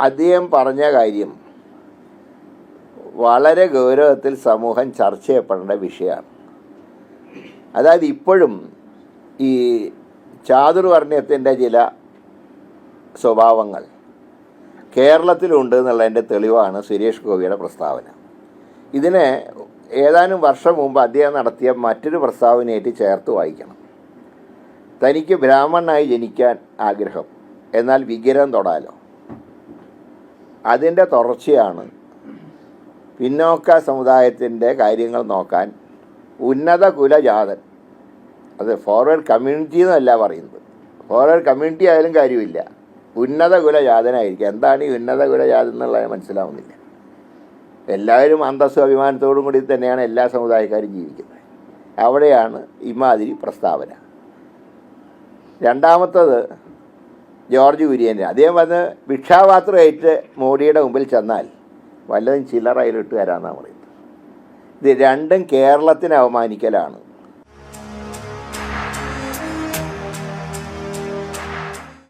അദ്ദേഹം പറഞ്ഞ കാര്യം വളരെ ഗൗരവത്തിൽ സമൂഹം ചർച്ച ചെയ്യപ്പെടേണ്ട വിഷയമാണ്. അതായത് ഇപ്പോഴും ഈ ചാതുർവർണയത്തിന്റെ ചില സ്വഭാവങ്ങൾ കേരളത്തിലുണ്ട് എന്നുള്ളതിന്റെ തെളിവാണ് സുരേഷ് ഗോപിയുടെ പ്രസ്താവന. ഇതിനെ ഏതാനും വർഷം മുമ്പ് അദ്ദേഹം നടത്തിയ മറ്റൊരു പ്രസ്താവനയായിട്ട് ചേർത്ത് വായിക്കണം. തനിക്ക് ബ്രാഹ്മണനായി ജനിക്കാൻ ആഗ്രഹം എന്നാൽ വിഗ്രഹം തൊടാലോ? അതിന്റെ തുടർച്ചയാണ്. പിന്നോക്ക സമുദായത്തിന്റെ കാര്യങ്ങൾ നോക്കാൻ ഉന്നത കുലജാതൻ. അത് ഫോർവേഡ് കമ്മ്യൂണിറ്റി എന്നല്ല പറയുന്നത്. ഫോർവേഡ് കമ്മ്യൂണിറ്റി ആയാലും കാര്യമില്ല. ഉന്നത കുലജാതനായിരിക്കും എന്താണ് ഈ ഉന്നത കുലജാതൻ എന്നുള്ളത് മനസ്സിലാവുന്നില്ല. എല്ലാവരും അന്തസ്സും അഭിമാനത്തോടും കൂടി തന്നെയാണ് എല്ലാ സമുദായക്കാരും ജീവിക്കുന്നത്. അവിടെയാണ് ഇമാതിരി പ്രസ്താവന. രണ്ടാമത്തത് ജോർജ് കുര്യന്റെ. അദ്ദേഹം വന്ന് ഭിക്ഷാപാത്രമായിട്ട് മോഡിയുടെ മുമ്പിൽ ചെന്നാൽ വല്ലതും ചില്ലറയിലിട്ട് തരാമെന്നാണ് പറയുന്നത്. ഇത് രണ്ടും കേരളത്തിന് അവമാനിക്കലാണ്